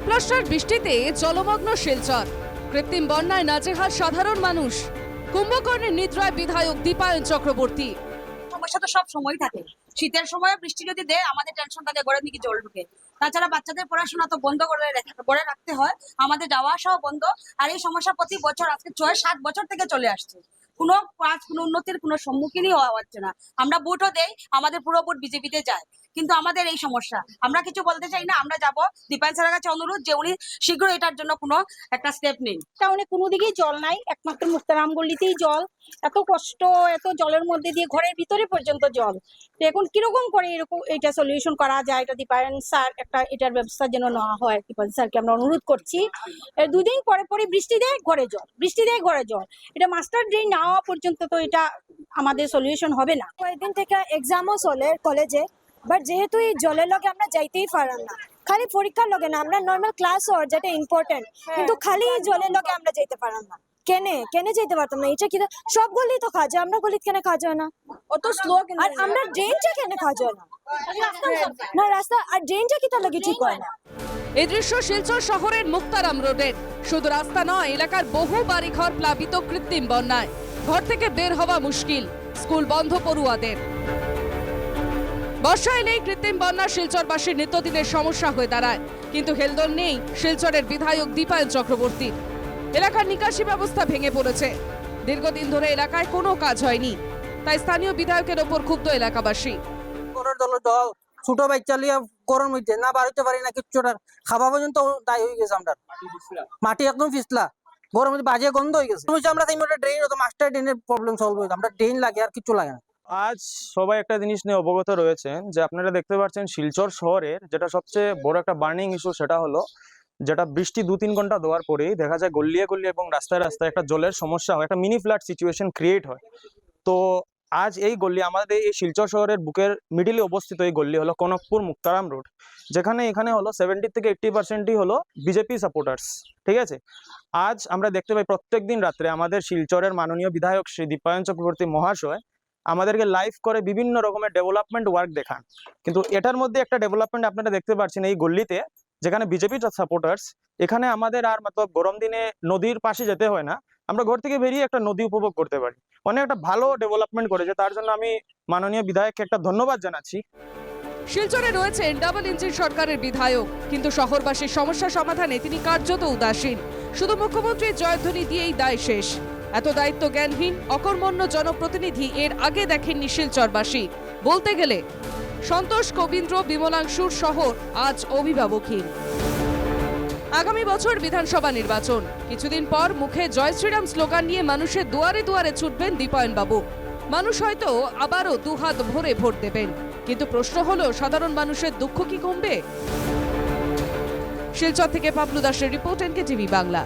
লাকলাস্টার বৃষ্টিতে জলমগ্ন শিলচর। কৃত্রিম বন্যায় নাজেহাল সাধারণ মানুষ। কুম্ভকর্ণের নিদ্রায় বিধায়ক দীপায়ন চক্রবর্তী। সমস্যা তো সব সময় থাকে। শীতের সময় বৃষ্টি যদি দেয়, আমাদের টেনশন থাকে ঘরের দিকে জল ঢুকে। তাছাড়া বাচ্চাদের পড়াশোনা তো বন্ধ করে করে রাখতে হয়। আমাদের যাওয়া আসাও বন্ধ। আর এই সমস্যা প্রতি বছর, আজকে ছয় সাত বছর থেকে চলে আসছে। কোনো কাজ, কোনো উন্নতির কোনো সম্মুখীনই হওয়া হচ্ছে না। আমরা ভোটও দেই, আমাদের পুরো ভোট বিজেপিতে যায়। কিন্তু আমাদের এই সমস্যা। আমরা কিছু বলতে চাই না আমরা যাব। দীপায়ন স্যারের কাছে অনুরোধ যে উনি শীঘ্র এটার জন্য কোনো একটা স্টেপ নিন। টাউনে কোনো দিকেই জল নাই একমাত্র মুক্তারাম গল্লিতেই জল। এত কষ্ট এত জলের মধ্যে দিয়ে ঘরের ভিতরে পর্যন্ত জল। তো এখন কীরকম করে এরকম এটা সলিউশন করা যায়? এটা দীপায়ন স্যার একটা এটার ব্যবস্থা যেন নেওয়া হয়। দীপায়ন স্যারকে আমরা অনুরোধ করছি। দুদিন পরে পরে বৃষ্টি দেয় ঘরে জল। বৃষ্টি দেয় ঘরে জল। এটা মাস্টার ড্রেন না হওয়া পর্যন্ত তো এটা আমাদের সলিউশন হবে না। কয়েকদিন থেকে এক্সামও চলে কলেজে বাট যেহেতু এই জলের লগে আমরা যাইতেই পারাম না খালি পরীক্ষার লগে না আমরা নর্মাল ক্লাস ওর যেটা ইম্পর্টেন্ট কিন্তু খালি এই জলের লগে আমরা যাইতে পারাম না। কেনে? কেনে যেতে পারতাম না? এটা কি সব গলি তো খাওয়া যায় আমরা গলিত কেনে খাওয়া যায় না। অত স্লো আর আমরা ড্রেনটা কেনে খাওয়া যায় না। না রাস্তা আর ড্রেনটা কি তার লাগে ঠিক হয় না? এই দৃশ্য শিলচর শহরের মুক্তারাম রোডের। শুধু রাস্তা নয় এলাকার বহু বাড়িঘর প্লাবিত কৃত্রিম বন্যায়। ঘর থেকে বের হওয়া মুশকিল স্কুল বন্ধ পড়ুয়াদের। বর্ষা এলেই কৃত্রিম বন্যা, শিলচরবাসীর নিত্যদিনের সমস্যা হয়ে দাঁড়ায়। কিন্তু হেলদোল নেই, শিলচরের বিধায়ক দীপায়ন চক্রবর্তী। এলাকার নিকাশি ব্যবস্থা ভেঙে পড়েছে। দীর্ঘদিন ধরে এলাকায় কোনো কাজ হয়নি। তাই স্থানীয় বিধায়কের ওপর ক্ষুব্ধ এলাকাবাসী। ছোট বাচ্চা লিয়া গরম হইতে না বাড়িতে পারি না, কিচ্ছু না। খাওয়া পর্যন্ত দায় হয়ে গেছে আমরা মাটি একদম ফিসলা, গরম বাজে গন্ধ হয়ে গেছে। আমরা ড্রেন, মাস্টার ড্রেনের প্রবলেম সলভ হইতো আমরা ড্রেন লাগে আর কিছু লাগে না। আজ সবাই একটা জিনিস নিয়ে অবগত রয়েছেন যে আপনারা দেখতে পাচ্ছেন শিলচর শহরের যেটা সবচেয়ে বড় একটা বার্নিং ইস্যু সেটা হলো যেটা বৃষ্টি দু তিন ঘণ্টা দেওয়ার পরেই দেখা যায় গল্লিয়ে গল্লিয়ে এবং রাস্তায় রাস্তায় একটা জলের সমস্যা হয়, একটা মিনি ফ্ল্যাট সিচুয়েশন ক্রিয়েট হয়। তো আজ এই গল্লি আমাদের এই শিলচর শহরের বুকের মিডিলে অবস্থিত এই গল্লি হলো কনকপুর মুক্তারাম রোড যেখানে এখানে হলো সেভেন্টি থেকে এইট্টি পার্সেন্টই হলো বিজেপি সাপোর্টার্স ঠিক আছে? আজ আমরা দেখতে পাই প্রত্যেক দিন রাত্রে আমাদের শিলচরের মাননীয় বিধায়ক শ্রী দীপায়ন চক্রবর্তী মহাশয় আমাদেরকে লাইভ করে বিভিন্ন রকমের ডেভেলপমেন্ট ওয়ার্ক দেখান। কিন্তু এটার মধ্যে একটা ডেভেলপমেন্ট আপনারা দেখতে পাচ্ছেন এই গল্লিতে, যেখানে বিজেপি সাপোর্টার্স এখানে আমাদের আর মতলব গরম দিনে নদীর পাশে যেতে হয় না। আমরা ঘর থেকে বেরিয়ে একটা নদী উপভোগ করতে পারি। অনেক একটা ভালো ডেভেলপমেন্ট করেছে। তার জন্য আমি মাননীয় বিধায়ককে একটা ধন্যবাদ জানাচ্ছি। শিলচরে রয়েছেন ডাবল ইঞ্জিন সরকারের বিধায়ক। কিন্তু শহরবাসীর সমস্যা সমাধানে তিনি কার্যত উদাসীন। শুধু মুখ্যমন্ত্রীর জয়ধ্বনি দিয়েই দায় শেষ। এত দায়িত্ব জ্ঞানহীন, অকর্মণ্য জনপ্রতিনিধি এর আগে দেখেননি শিলচরবাসী বলতে গেলে, সন্তোষ কবীন্দ্র বিমলাংশুর শহর আজ অভিভাবকহীন। আগামী বছর বিধানসভা নির্বাচন। কিছুদিন পর মুখে জয় শ্রীরাম স্লোগান নিয়ে মানুষের দুয়ারে দুয়ারে ছুটবেন দীপায়ন বাবু মানুষ হয়তো আবারও দুহাত ভরে ভোট দেবেন। কিন্তু প্রশ্ন হলো, সাধারণ মানুষের দুঃখ কি কমবে? শিলচর থেকে পাবলু দাসের রিপোর্ট এনকে টিভি বাংলা।